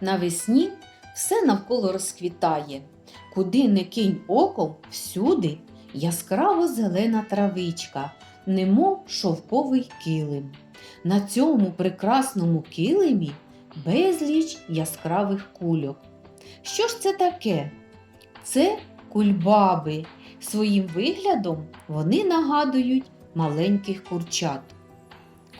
Навесні все навколо розквітає. Куди не кинь оком, всюди яскраво зелена травичка, немов шовковий килим. На цьому прекрасному килимі безліч яскравих кульок. Що ж це таке? Це кульбаби. Своїм виглядом вони нагадують маленьких курчат.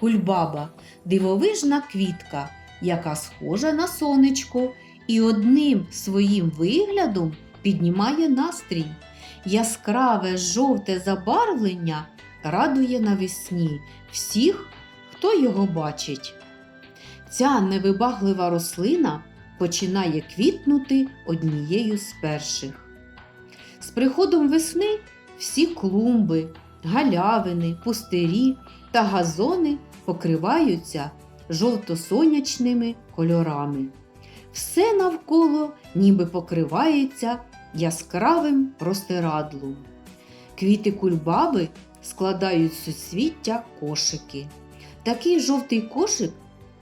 Кульбаба дивовижна квітка, яка схожа на сонечко і одним своїм виглядом піднімає настрій. Яскраве жовте забарвлення радує навесні всіх, хто його бачить. Ця невибаглива рослина починає квітнути однією з перших. З приходом весни всі клумби, галявини, пустирі та газони покриваються жовто-сонячними кольорами. Все навколо ніби покривається яскравим простирадлом. Квіти кульбаби складають суцвіття кошики. Такий жовтий кошик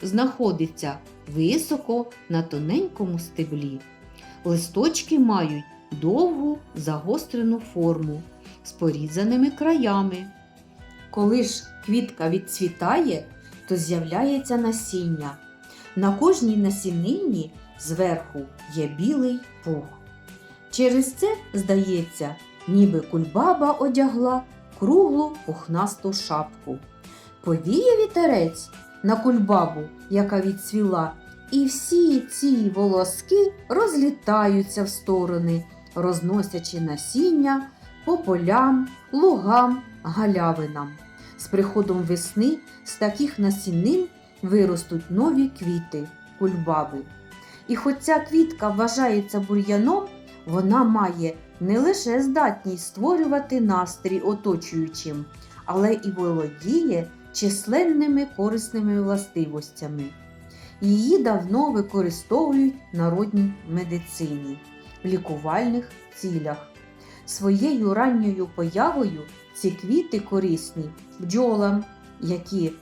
знаходиться високо на тоненькому стеблі. Листочки мають довгу загострену форму з порізаними краями. Коли ж квітка відцвітає, то з'являється насіння. На кожній насінинні зверху є білий пух. Через це, здається, ніби кульбаба одягла круглу пухнасту шапку. Повіє вітерець на кульбабу, яка відцвіла, і всі ці волоски розлітаються в сторони, розносячи насіння по полям, лугам, галявинам. З приходом весни з таких насінин виростуть нові квіти, кульбаби. І хоч ця квітка вважається бур'яном, вона має не лише здатність створювати настрій оточуючим, але і володіє численними корисними властивостями. Її давно використовують в народній медицині, в лікувальних цілях. Своєю ранньою появою ці квіти корисні бджолам, які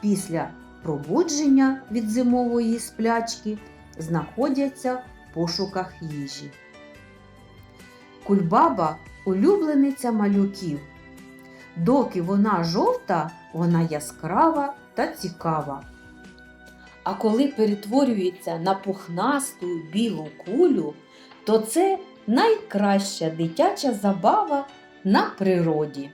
після пробудження від зимової сплячки знаходяться в пошуках їжі. Кульбаба улюблениця малюків. Доки вона жовта, вона яскрава та цікава. А коли перетворюється на пухнасту білу кулю, то це найкраща дитяча забава на природі.